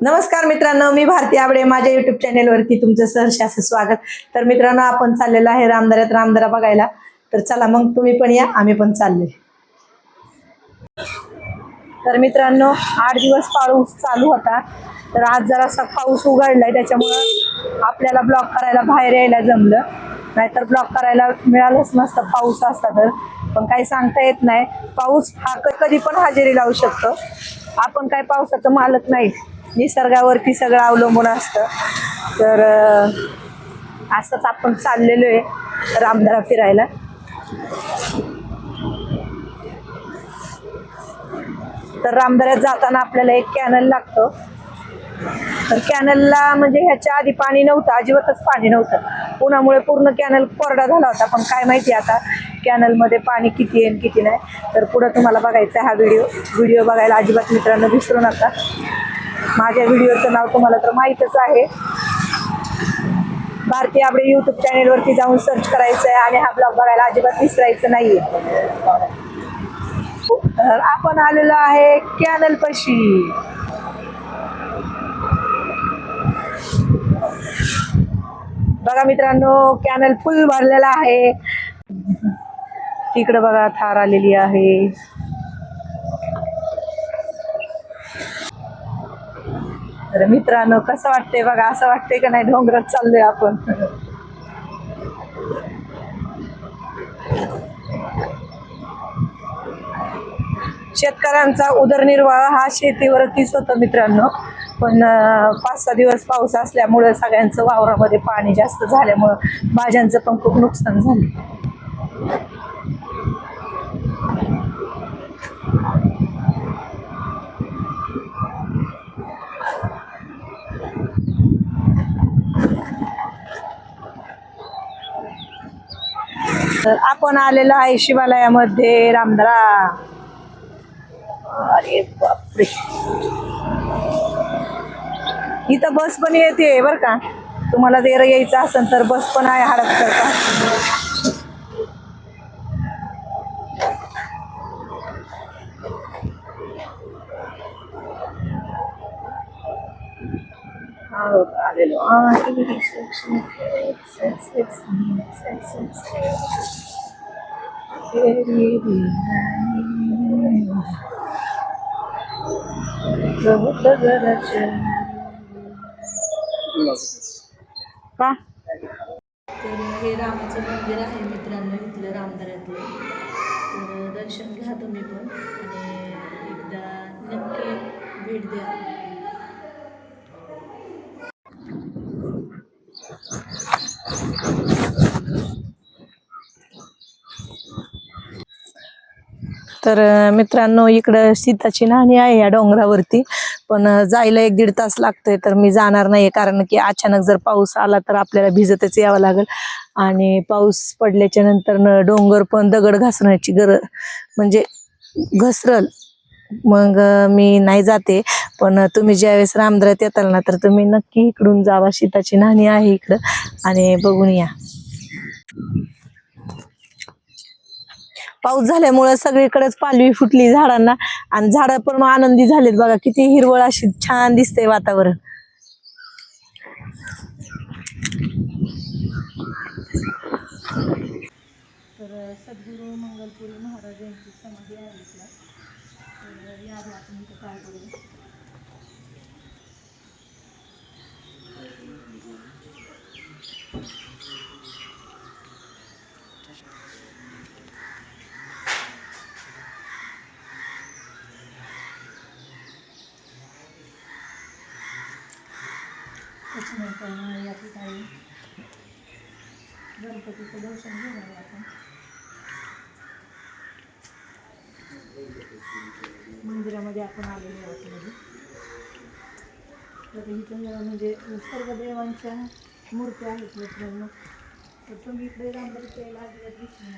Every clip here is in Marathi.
नमस्कार मित्रांनो मी भारती आबडे. माझ्या युट्यूब चॅनेलवरती तुमचं सहर्ष असं स्वागत. तर मित्रांनो आपण चाललेलो आहे रामदऱ्यात रामदरा बघायला. तर चला मग तुम्ही पण या आम्ही पण चालले. तर मित्रांनो आठ दिवस पाऊस चालू होता. तर आज जरासा पाऊस उघडलाय त्याच्यामुळं आपल्याला ब्लॉक करायला बाहेर यायला जमलं. नाहीतर ब्लॉक करायला मिळालंच नसतं. पाऊस असता तर. पण काही सांगता येत नाही. पाऊस हा कधी पण हजेरी लावू शकतो. आपण काय पावसाचं मालक नाही. निसर्गावरती सगळं अवलंबून असतं. तर असंच आपण चाललेलो आहे रामधरा फिरायला. तर रामधऱ्यात जाताना आपल्याला एक कॅनल लागतो. तर कॅनलला म्हणजे ह्याच्या आधी पाणी नव्हतं. अजिबातच पाणी नव्हतं. उन्हामुळे पूर्ण कॅनल कोरडा झाला होता पण काय माहिती आता कॅनलमध्ये पाणी किती येईल किती नाही. तर पुढं तुम्हाला बघायचा आहे हा व्हिडिओ. व्हिडिओ बघायला अजिबात मित्रांनो विसरू नका. माझ्या व्हिडिओचं नाव तुम्हाला तर माहीतच आहे. भारती आपले यूट्यूब चॅनेलवरती जाऊन सर्च करायचं आहे आणि हा ब्लॉग बघायला अजिबात विसरायचं नाहीये. आहे आपण आलेलो आहे कॅनल पशी बघा मित्रांनो कॅनल फुल भरलेला आहे. तिकडे बघा थार आलेली आहे. तर मित्रांनो कसं वाटतंय बघा? असं वाटतंय का नाही? डोंगरात चाललोय आपण. शेतकऱ्यांचा उदरनिर्वाह हा शेतीवरतीच होतो मित्रांनो. पण पाच सहा दिवस पाऊस असल्यामुळं सगळ्यांचं वावरामध्ये पाणी जास्त झाल्यामुळं भाज्यांचं पण खूप नुकसान झालं. तर आपण आलेलो आहे शिवालयामध्ये. रामदरा. अरे बापरे. इथं बस पण येते बर का तुम्हाला जर यायचं असेल तर बस पण आहे हडप करता हो, आलेलो आहे. का? तर हे रामाचं मंदिर आहे मित्रांनो इथलं तर दर्शन घ्या तुम्ही पण आणि एकदा नक्की भेट द्या. तर मित्रांनो इकडं सीताची नाणी आहे या डोंगरावरती. पण जायला एक दीड तास लागतोय तर मी जाणार नाही कारण की अचानक जर पाऊस आला तर आपल्याला भिजतच यावं लागेल. आणि पाऊस पडल्याच्या नंतर डोंगर पण दगड घासण्याची गरज म्हणजे घसरल मग मी नाही जाते. पण तुम्ही ज्यावेळेस रामदऱ्यात येताल ना तर तुम्ही नक्की इकडून जावा. शिताची नाणी आहे इकडं. आणि बघून या. पाऊस झाल्यामुळं सगळीकडेच पालवी फुटली झाडांना. आणि झाड पण आनंदी झालेत बघा किती हिरवळ अशी छान दिसतंय वातावरण. तर सद्गुरू मंगलपुरी महाराज यांची समाधी आहे इथला तर या आपण इथं काय करू? Thank you. त्याच्यानंतर या ठिकाणी गणपतीचं दर्शन घेणार आपण मंदिरामध्ये आपण आलेलो आहोत म्हणजे तर इथं म्हणजे सर्व देवांच्या मूर्त्या आहेत मित्रांनो. तर तुम्ही इकडे रामदरीच्या यायला अजिबात दिसू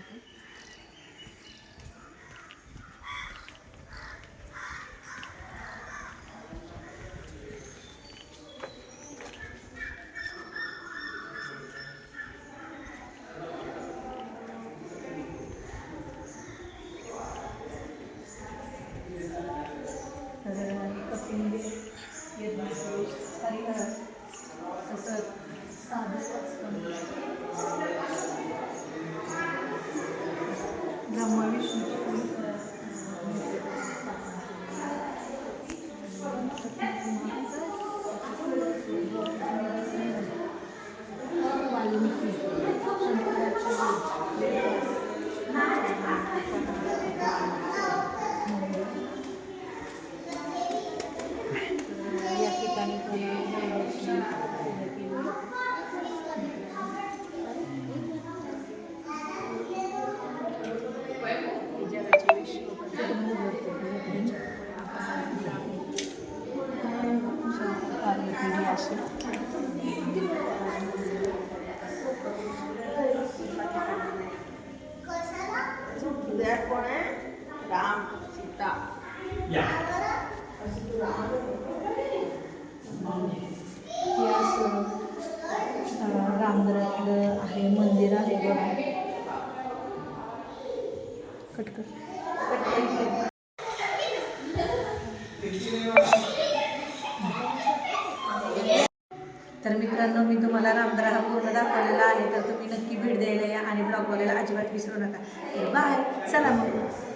Thank you. कोण आहे? राम सीता. हे असं अं, रामगडातलं आहे मंदिर आहे बघा. कट तर मित्रांनो मी तुम्हाला रामदरा हा पूर्ण दाखवलेला आहे. तर तुम्ही नक्की भेट द्यायला या आणि ब्लॉग बघायला अजिबात विसरू नका. बाय चला मग.